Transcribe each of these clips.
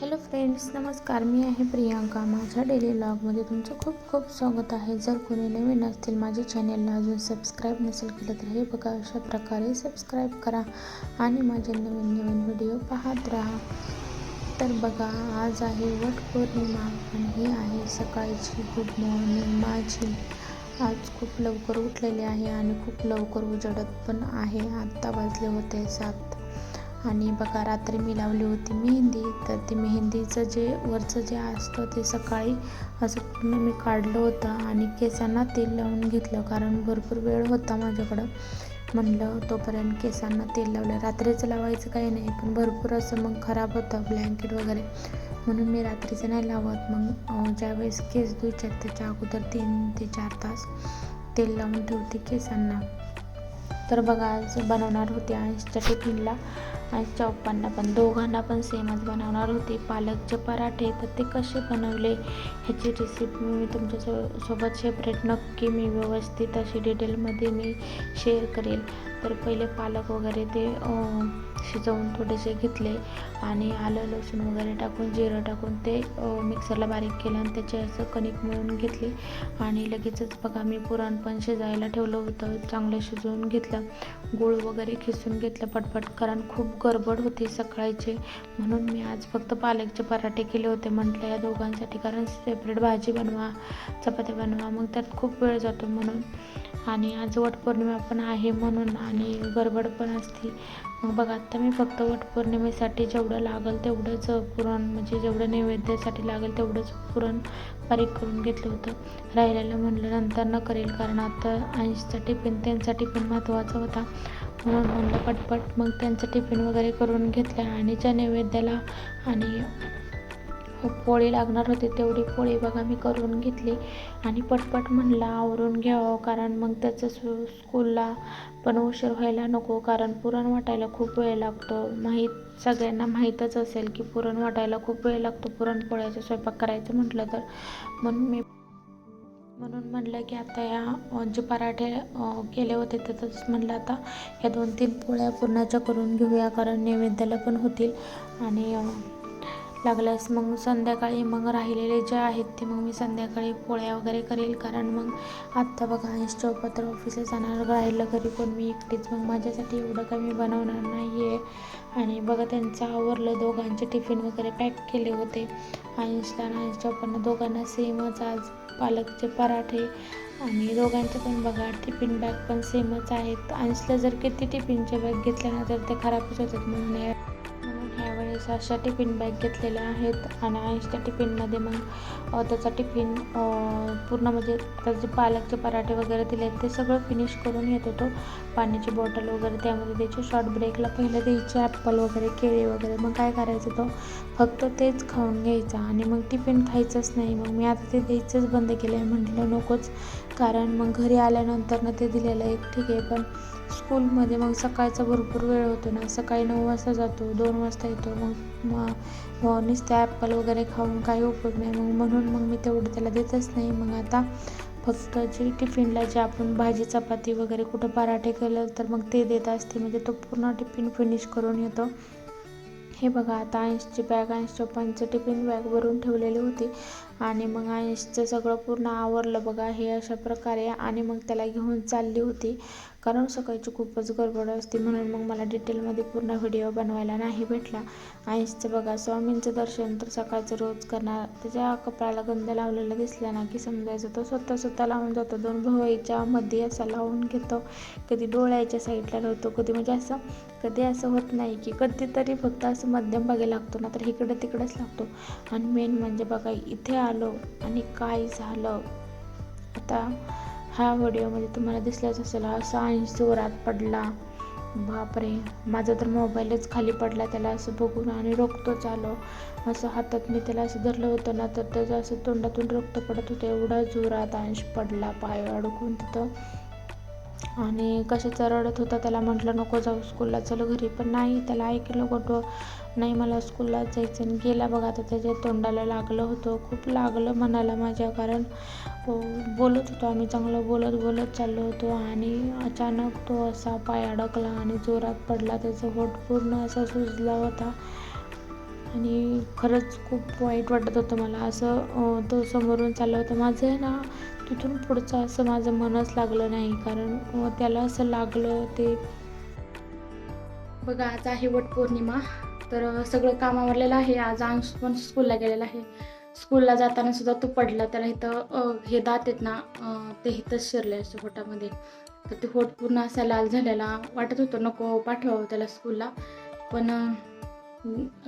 Hello friends नमस्कार. मी आहे प्रियांका. माझ्या डेली ब्लॉगमध्ये तुमचं खूप खूप स्वागत आहे. जर कोणी नवीन असतील माझ्या चॅनेलला अजून सबस्क्राईब नसेल केलं तर हे बघा अशा प्रकारे सबस्क्राईब करा आणि माझे नवीन नवीन व्हिडिओ पाहत राहा. तर बघा आज आहे वट पौर्णिमा आणि ही आहे सकाळची गुड मॉर्निंग माझी आज खूप लवकर उठलेले आहे आणि खूप लवकर उजडत पण आहे. आत्ता वाजले होते सात. आणि बघा रात्री मी लावली होती मेहंदी. तर ते मेहंदीचं जे वरचं जे असतं ते सकाळी असं पूर्ण मी काढलं होतं आणि केसांना तेल लावून घेतलं कारण भरपूर वेळ होता माझ्याकडं. म्हणलं तोपर्यंत केसांना तेल लावलं. रात्रीचं लावायचं काही नाही पण भरपूर असं मग खराब होतं ब्लँकेट वगैरे. म्हणून मी रात्रीचं नाही लावत. मग ज्यावेळेस केस धुयच्यात त्याच्या अगोदर तीन ते चार तास तेल लावून ठेवते केसांना. तर बघा आज बनवणार होते आईसच्या टिफिनला. आणि चौपांना पण दोघांना पण सेमच बनवणार होते. पालकचे पराठे तर ते कसे बनवले? ह्याची रेसिपी मी तुमच्या सो सोबत सेपरेट नक्की मी व्यवस्थित अशी डिटेलमध्ये मी शेअर करेल. तर पहिले पालक वगैरे ते शिजवून थोडेसे घेतले आणि आलं लसूण वगैरे टाकून जिरं टाकून ते मिक्सरला बारीक केलं आणि त्याचे असं कणिक मिळून घेतली. आणि लगेचच बघा मी पुरण पण शिजायला ठेवलं होतं चांगलं शिजवून घेतलं. गूळ वगैरे खिसून घेतलं पटपट कारण खूप गडबड होती सकाळची. म्हणून मी आज फक्त पालकचे पराठे केले होते म्हटलं या दोघांसाठी कारण सेपरेट भाजी बनवा चपात्या बनवा मग त्यात खूप वेळ जातो म्हणून. आणि आज वटपौर्णिमा पण आहे म्हणून आणि गडबड पण असते. मग बघा आत्ता मी फक्त वटपौर्णिमेसाठी जेवढं लागेल तेवढंच पुरण म्हणजे जेवढं नैवेद्यासाठी लागेल तेवढंच पुरण बारीक करून घेतलं होतं. राहिलेलं म्हणलं नंतर न करेल कारण आता ऐंशीचा टिफिन त्यांचा टिफिन महत्त्वाचा होता. म्हणून म्हणलं पटपट मग त्यांचं टिफिन वगैरे करून घेतलं आणि ज्या नैवेद्याला आणि पोळी लागणार होती तेवढी पोळी बघा मी करून घेतली. आणि पटपट म्हणला आवरून घ्यावं कारण मग त्याचं सु स्कूलला पण उशीर व्हायला नको कारण पुरण वाटायला खूप वेळ लागतो. माहीत सगळ्यांना माहीतच असेल की पुरण वाटायला खूप वेळ लागतो पुरणपोळ्याचा स्वयंपाक करायचं म्हटलं तर. म्हणून मी म्हणून म्हणलं की आता या जे पराठे केले होते त्यातच म्हणलं आता ह्या दोन तीन पोळ्या पुरणाच्या करून घेऊया कारण नैवेद्याला पण होतील. आणि लागल्यास मग संध्याकाळी मग राहिलेले जे आहेत ते मग मी संध्याकाळी पोळ्या वगैरे करेल. कारण मग आत्ता बघा ऐंशी चौपत्र ऑफिसला जाणार राहिलं घरी पण मी एकटीच. मग माझ्यासाठी एवढं काही मी बनवणार नाही आहे आणि बघा त्यांचं आवरलं. दोघांचे टिफिन वगैरे पॅक केले होते. ऐंशीला आणि ऐंशी चौपन्न दोघांना सेमच आज पालकचे पराठे. आणि दोघांचे पण बघा टिफिन बॅग पण सेमच आहेत. ऐंशीला जर किती टिफिनचे बॅग घेतल्या ना तर ते खराबच होतात म्हणून. ह्यावेळेस अशा टिफिन बॅग घेतलेल्या आहेत आणि ऐंशीच्या टिफिनमध्ये मग त्याचा टिफिन पूर्ण म्हणजे त्याचे पालकचे पराठे वगैरे दिले आहेत. ते सगळं फिनिश करून येत होतो. पाण्याची बॉटल वगैरे त्यामध्ये द्यायची. शॉर्ट ब्रेकला पहिलं द्यायचे ॲप्पल वगैरे केळी वगैरे. मग काय करायचं तो? फक्त तेच खाऊन घ्यायचा आणि मग टिफिन खायचंच नाही. मग मी आता ते द्यायचंच बंद केलं आहे म्हटलं नकोच. कारण मग घरी आल्यानंतर ना ते दिलेलं एक ठीक आहे पण स्कूलमध्ये मग सकाळचा भरपूर वेळ होतो ना. सकाळी नऊ वाजता जातो दोन वाजता येतो. मग मॉर्निंग नुसते ॲपल वगैरे खाऊन काही उपयोग नाही. मग म्हणून मग मी तेवढं त्याला देतच नाही. मग आता फक्त जे टिफिनला जे आपण भाजी चपाती वगैरे कुठं पराठे केलं तर मग ते देत असते. म्हणजे तो पूर्ण टिफिन फिनिश करून येतो. हे बघा आता ऐंशीची बॅग ऐंशी चोपांचं टिफिन बॅग भरून ठेवलेली होती. आणि मग आईचं सगळं पूर्ण आवरलं बघा हे अशा प्रकारे आणि मग त्याला घेऊन चालली होती. कारण सकाळची खूपच गडबड असते म्हणून मग मला डिटेलमध्ये पूर्ण व्हिडिओ बनवायला नाही भेटला. आईचं बघा स्वामींचं दर्शन तर सकाळचं रोज करणार. त्याच्या कपड्याला गंध लावलेला दिसला ना की समजायचं तो स्वतः स्वतः लावून जातो. दोन भवाईच्या मध्ये असा लावून घेतो. कधी डोळ्याच्या साईडला लावतो कधी म्हणजे असं कधी असं होत नाही की कधीतरी फक्त असं मध्यम भागे लागतो ना तर इकडं तिकडंच लागतो. आणि मेन म्हणजे बघा इथे आलो आणि काय झालं? आता हा व्हिडिओमध्ये तुम्हाला दिसलाच असेल असा ऐंशी जोरात पडला. बापरे माझा तर मोबाईलच खाली पडला त्याला असं बघून आणि रोखतोच आलो. असं हातात मी त्याला असं धरलं होतं ना तर त्याचं असं तोंडातून रक्त पडत होतं. एवढा जोरात अंश पडला पाय अडकून तिथं. आणि कशाचा रडत होता त्याला म्हटलं नको जाऊ स्कूलला चल घरी. पण नाही त्याला ऐकलं कुठं? नाही मला स्कूलला जायचं आणि गेला बघा आता त्याच्या तोंडाला लागलं होतं. खूप लागलं मनाला माझ्या कारण बोलत होतो आम्ही चांगलं बोलत बोलत चाललो होतो. आणि अचानक तो असा पाय अडकला आणि जोरात पडला. त्याचं होट पूर्ण असा सुजला होता. आणि खरंच खूप वाईट वाटत होतं मला. असं तो समोरून चाललं होतं. माझं आहे ना तिथून पुढचं असं माझं मनच लागलं नाही. कारण त्याला असं लागलं ते. बघा आज आहे वटपौर्णिमा. तर सगळं काम आवरलेलं आहे. आज अंश पण स्कूलला गेलेला आहे. स्कूलला जाताना सुद्धा तो पडला त्याला इथं हे दात आहेत ना ते इथंच शिरले असते होटामध्ये तर ते होट पूर्ण असा लाल झालेला वाटत होतं नको पाठवावं त्याला स्कूलला पण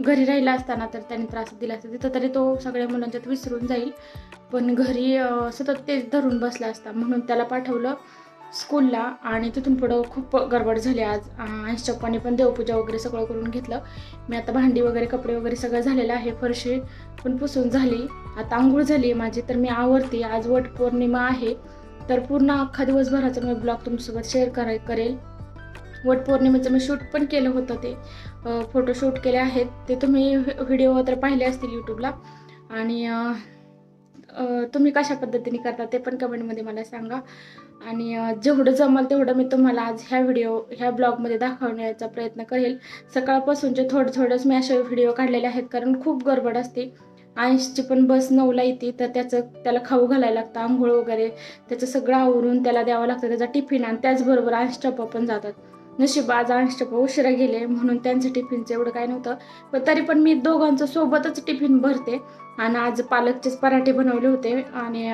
घरी राहिला असताना तर त्याने त्रास दिला असता. तिथं तरी तो सगळ्या मुलांच्यात विसरून जाईल. पण घरी सतत तेच धरून बसला असता. म्हणून त्याला पाठवलं. स्कूलला आणि तिथून पुढं खूप गडबड झाली आज. अंश चप्पाने पण देवपूजा वगैरे सगळं करून घेतलं. मी आता भांडी वगैरे कपडे वगैरे सगळं झालेलं आहे. फरशी पण पुसून झाली. आता आंघोळ झाली माझी तर मी आवरते. आज वट पौर्णिमा आहे. तर पूर्ण अख्खा दिवसभराचा मी ब्लॉग तुमच्यासोबत शेअर कराय करेल. वट पौर्णिमेचं मी शूट पण केलं होतं ते. फोटो शूट केले आहेत. ते तुम्ही व्हिडिओ तर पाहिले असतील यूट्यूबला आणि तुम्ही कशा पद्धतीने करता ते पण कमेंटमध्ये मला सांगा. आणि जेवढं जमल तेवढं मी तुम्हाला आज ह्या व्हिडिओ ह्या ब्लॉगमध्ये दाखवण्याचा प्रयत्न करेल. सकाळपासूनचे थोडं थोडंच मी असे व्हिडिओ काढलेले आहेत कारण खूप गडबड असते. आईशची पण बस नऊला येते तर त्याचं त्याला खाऊ घालायला लागतं आंघोळ वगैरे त्याचं सगळं आवरून त्याला द्यावं लागतं त्याचा टिफिन आणि त्याचबरोबर आईशच्या टप्पा पण जातात. नशीब आज अंश उशिरा गेले म्हणून त्यांचं टिफिनचं एवढं काय नव्हतं. पण तरी पण मी दोघांचं सोबतच टिफिन भरते. आणि आज पालकचेच पराठे बनवले होते. आणि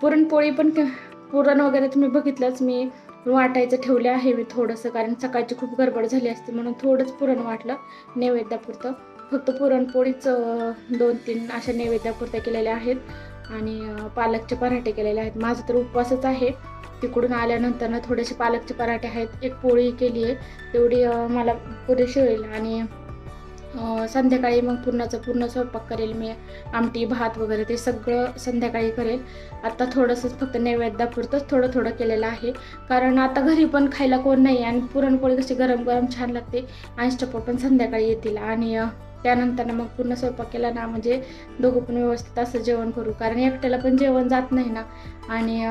पुरणपोळी पण पुरण वगैरे तुम्ही बघितलंच. मी वाटायचं ठेवले आहे मी थोडंसं कारण सकाळची खूप गडबड झाली असते म्हणून थोडंच पुरण वाटलं नैवेद्यापुरतं. फक्त पुरणपोळीच दोन तीन अशा नैवेद्यापुरत्या केलेल्या आहेत. आणि पालकचे पराठे केलेले आहेत. माझं तर उपवासच आहे. तिकडून आल्यानंतर ना थोडेसे पालकचे पराठे आहेत एक पोळी केली आहे तेवढी मला पुरेशी होईल. आणि संध्याकाळी मग पूर्णाचा पूर्ण स्वयंपाक करेल मी आमटी भात वगैरे ते सगळं संध्याकाळी करेल. आता थोडंसंच फक्त नैवेद्यापुरतंच थोडं थोडं केलेलं आहे. कारण आता घरी पण खायला कोण नाही आणि पुरणपोळी कशी गरम गरम छान लागते. आणि स्टपा पण संध्याकाळी येतील. आणि त्यानंतर मग पूर्ण स्वयंपाक केला ना म्हणजे दोघं पण व्यवस्थित असं जेवण करू. कारण एकट्याला पण जेवण जात नाही ना. आणि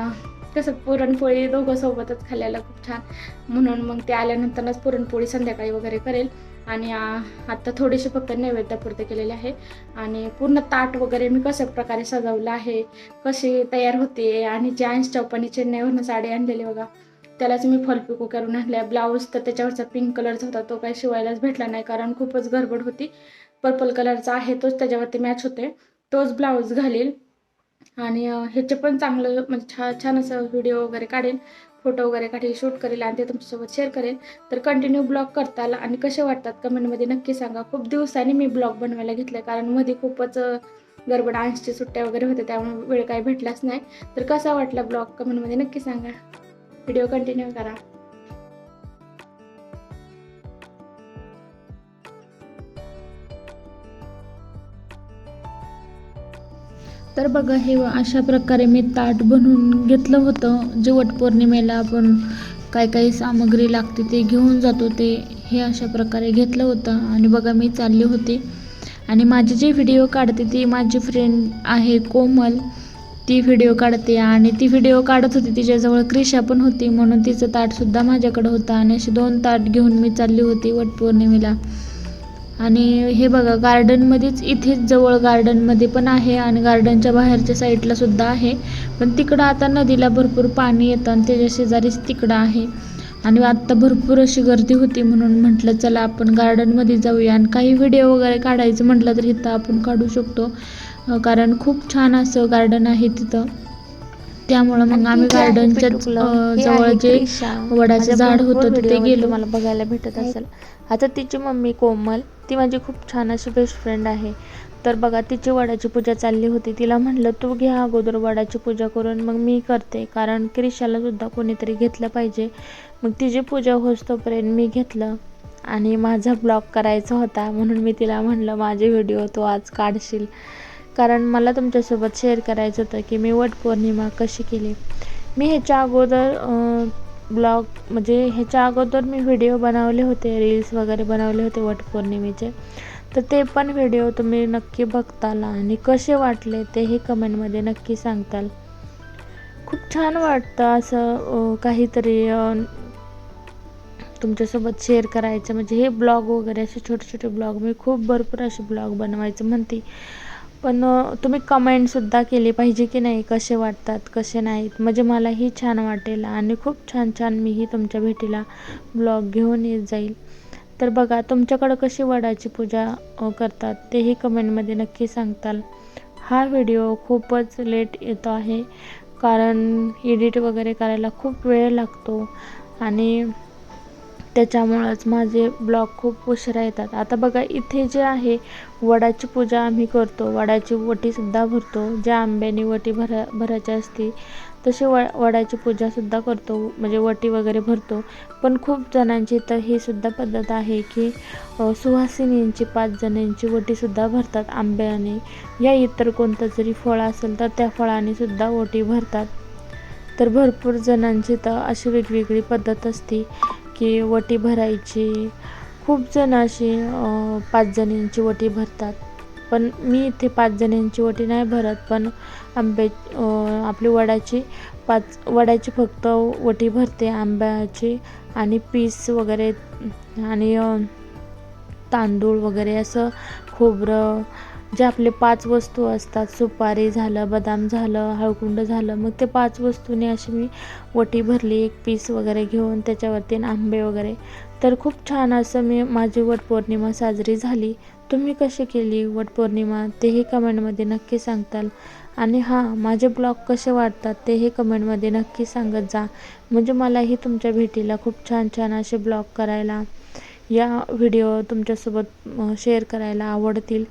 कसं पुरणपोळी दोघं सोबतच खाल्ल्याला खूप छान. म्हणून मग ते आल्यानंतरच पुरणपोळी संध्याकाळी वगैरे करेल. आणि आत्ता आता थोडीशी फक्त नैवेद्यापुरते केलेले आहे. आणि पूर्ण ताट वगैरे मी कशा प्रकारे सजवलं आहे कशी तयार होते आणि जे अंश चौपानी चेन्नईवरनं साडी आणलेली बघा त्यालाच मी फलपिको करून आणल्या ब्लाऊज तर त्याच्यावरचा पिंक कलरचा होता तो काही शिवायलाच भेटला नाही कारण खूपच गडबड होती. पर्पल कलरचा आहे तोच त्याच्यावरती मॅच होते. तोच ब्लाऊज घालील. आणि ह्याचे पण चांगलं म्हणजे छान छान असं व्हिडिओ वगैरे काढेल फोटो वगैरे काढेल शूट करेल आणि ते तुमच्यासोबत शेअर करेल तर कंटिन्यू ब्लॉग करताल आणि कसे वाटतात कमेंटमध्ये नक्की सांगा. खूप दिवसांनी मी ब्लॉग बनवायला घेतलं कारण मध्ये खूपच गडबड आंशची सुट्ट्या वगैरे होत्या त्यामुळे वेळ काही भेटलाच नाही. तर कसा वाटला ब्लॉग कमेंटमध्ये नक्की सांगा. व्हिडिओ कंटिन्यू करा. तर बघा हे अशा प्रकारे मी ताट बनवून घेतलं होतं. जे वटपौर्णिमेला आपण काय काही सामग्री लागते ते घेऊन जातो ते हे अशा प्रकारे घेतलं होतं. आणि बघा मी चालली होती. आणि माझे जे व्हिडिओ काढते ती माझी फ्रेंड आहे कोमल. ती व्हिडिओ काढते आणि ती व्हिडिओ काढत होती. तिच्याजवळ क्रिशा पण होती म्हणून तिचं ताटसुद्धा माझ्याकडं होतं. आणि असे दोन ताट घेऊन मी चालली होती वटपौर्णिमेला आणि हे बघा गार्डनमध्येच इथेच जवळ गार्डनमध्ये पण आहे आणि गार्डनच्या बाहेरच्या साईडला सुद्धा आहे. पण तिकडं आता नदीला भरपूर पाणी येतं आणि त्याच्या शेजारीच तिकडं आहे. आणि आत्ता भरपूर अशी गर्दी होती म्हणून म्हटलं चला आपण गार्डनमध्ये जाऊया. आणि काही व्हिडिओ वगैरे काढायचं म्हटलं तर इथं आपण काढू शकतो. कारण खूप छान असं गार्डन आहे तिथं. त्यामुळं मग आम्ही गार्डनच्या जवळ जे वडाचं झाड होतं तिथे गेलो. मला बघायला भेटत असेल. आता तिची मम्मी कोमल ती माझी खूप छान अशी बेस्ट फ्रेंड आहे. तर बघा तिची वडाची पूजा चालली होती. तिला म्हटलं तू घे अगोदर वडाची पूजा करून मग मी करते. कारण क्रिशाला सुद्धा कोणीतरी घेतलं पाहिजे. मग तिची पूजा होतोपर्यंत मी घेतलं आणि माझा ब्लॉग करायचा होता. म्हणून मी तिला म्हणलं माझे व्हिडिओ तू आज काढशील. कारण मला तुमच्यासोबत शेअर करायचं होतं की मी वटपौर्णिमा कशी केली. मी ह्याच्या अगोदर ब्लॉग म्हणजे ह्याच्या अगोदर मी व्हिडिओ बनवले होते रील्स वगैरे बनवले होते वटपौर्णिमेचे तर ते पण व्हिडिओ तुम्ही नक्की बघताल आणि कसे वाटले तेही कमेंटमध्ये नक्की सांगताल. खूप छान वाटतं असं काहीतरी तुमच्यासोबत शेअर करायचं. म्हणजे हे ब्लॉग वगैरे असे छोटे छोटे ब्लॉग मी खूप भरपूर असे ब्लॉग बनवायचं म्हणते. पण तुम्ही कमेंटसुद्धा केली पाहिजे की नाही कसे वाटतात कसे नाहीत? म्हणजे मलाही छान वाटेल आणि खूप छान छान मीही तुमच्या भेटीला ब्लॉग घेऊन येत जाईल. तर बघा तुमच्याकडं कशी वडाची पूजा करतात तेही कमेंटमध्ये नक्की सांगताल. हा व्हिडिओ खूपच लेट येतो आहे कारण एडिट वगैरे करायला खूप वेळ लागतो आणि त्याच्यामुळंच माझे ब्लॉग खूप उशिरा येतात. आता बघा इथे जे आहे वडाची पूजा आम्ही करतो. वडाची वटीसुद्धा भरतो. ज्या आंब्याने वटी भरा भरायची असते तशी व वडाची पूजासुद्धा करतो. म्हणजे वटी वगैरे भरतो. पण खूप जणांची तर ही सुद्धा पद्धत आहे की सुहासिनींची पाच जणांची वटीसुद्धा भरतात आंब्याने. या इतर कोणतं जरी फळ असेल तर त्या फळाने सुद्धा भरतात. तर भरपूर जणांची तर अशी वेगवेगळी पद्धत असते. की वटी भरायची. खूप जण असे पाच जणींची वटी भरतात. पण मी इथे पाच जणींची वटी नाही भरत पण आंबे आपली वडाची पाच वडाची फक्त वटी भरते आंब्याची आणि पीस वगैरे आणि तांदूळ वगैरे असं खोबरं जे आपले पाच वस्तू असतात सुपारी झालं बदाम झालं हळकुंड झालं मग ते पाच वस्तूने अशी मी वटी भरली एक पीस वगैरे घेऊन त्याच्यावरती आंबे वगैरे. तर खूप छान असं मी माझी वटपौर्णिमा साजरी झाली. तुम्ही कशी केली वटपौर्णिमा तेही कमेंटमध्ये नक्की सांगताल. आणि हां माझे ब्लॉग कसे वाटतात तेही कमेंटमध्ये नक्की सांगत जा. म्हणजे मलाही तुमच्या भेटीला खूप छान छान असे ब्लॉग करायला या व्हिडिओ तुमच्यासोबत शेअर करायला आवडतील.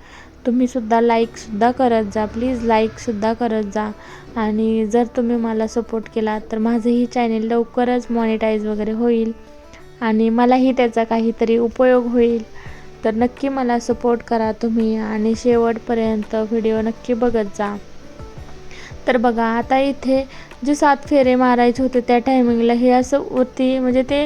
तुम्हीसुद्धा लाईकसुद्धा करत जा. प्लीज लाईकसुद्धा करत जा. आणि जर तुम्ही मला सपोर्ट केला तर माझंही चॅनेल लवकरच मॉनिटाईज वगैरे होईल. आणि मलाही त्याचा काहीतरी उपयोग होईल. तर नक्की मला सपोर्ट करा तुम्ही आणि शेवटपर्यंत व्हिडिओ नक्की बघत जा. तर बघा आता इथे जे सात फेरे मारायचे होते त्या टायमिंगला हे असं वरती म्हणजे ते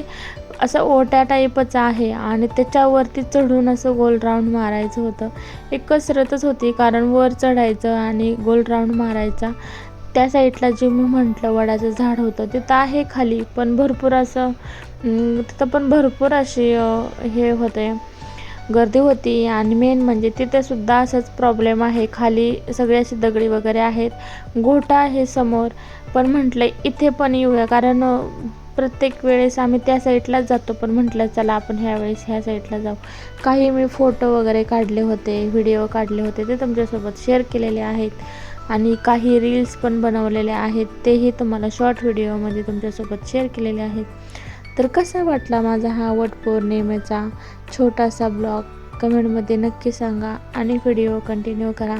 असं ओट्या टाईपच आहे आणि त्याच्यावरती चढून असं गोल राऊंड मारायचं होतं. एक कसरतच होती कारण वर चढायचं आणि गोल राऊंड मारायचा. त्या साईडला जे मी म्हटलं वडाचं झाड होतं तिथं आहे खाली पण भरपूर असं तिथं पण भरपूर अशी हे होते गर्दी होती. आणि मेन म्हणजे तिथेसुद्धा असंच असाच प्रॉब्लेम आहे. खाली सगळे असे दगडी वगैरे आहेत. गोठा आहे समोर. पण म्हटलं इथे पण येऊया कारण प्रत्येक वेळेस आम्ही त्या साईडलाच जातो पण म्हटलं चला आपण ह्या वेळेस ह्या साईडला जाऊ. काही मी फोटो वगैरे काढले होते व्हिडिओ काढले होते ते तुमच्यासोबत शेअर केलेले आहेत. आणि काही रील्स पण बनवलेले आहेत तेही तुम्हाला शॉर्ट व्हिडिओमध्ये तुमच्यासोबत शेअर केलेले आहेत. तर कसा वाटला माझा हा वटपौर्णिमेचा छोटासा ब्लॉग? कमेंटमध्ये नक्की सांगा आणि व्हिडिओ कंटिन्यू करा.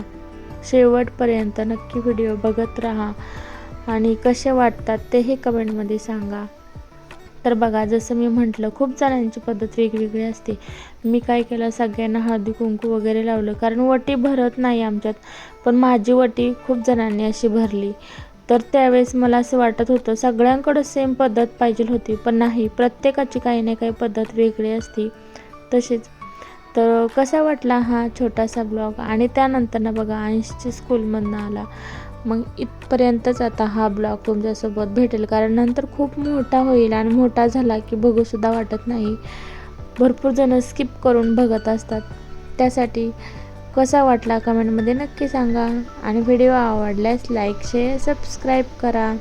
शेवटपर्यंत नक्की व्हिडिओ बघत राहा. आणि कसे वाटतात तेही कमेंटमध्ये सांगा. तर बघा जसं मी म्हटलं खूप जणांची पद्धत वेगवेगळी असते. मी काय केलं सगळ्यांना हळदी कुंकू वगैरे लावलं कारण वटी भरत नाही आमच्यात. पण माझी वटी खूप जणांनी अशी भरली. तर त्यावेळेस मला असं वाटत होतं सगळ्यांकडं सेम पद्धत पाहिजे होती पण नाही. प्रत्येकाची काही ना काही पद्धत वेगळी असते. तशीच. तर कसा वाटला हा छोटासा ब्लॉग आणि त्यानंतर ना बघा अंशची स्कूलमधनं आला. मग इथपर्यंतच आता हा ब्लॉग तुमच्यासोबत भेटेल. कारण नंतर खूप मोठा होईल आणि मोठा झाला की बघूसुद्धा वाटत नाही. भरपूर जण स्किप करून बघत असतात. त्यासाठी कसा वाटला कमेंटमध्ये नक्की सांगा. आणि व्हिडिओ आवडल्यास लाईक शेअर सबस्क्राईब करा.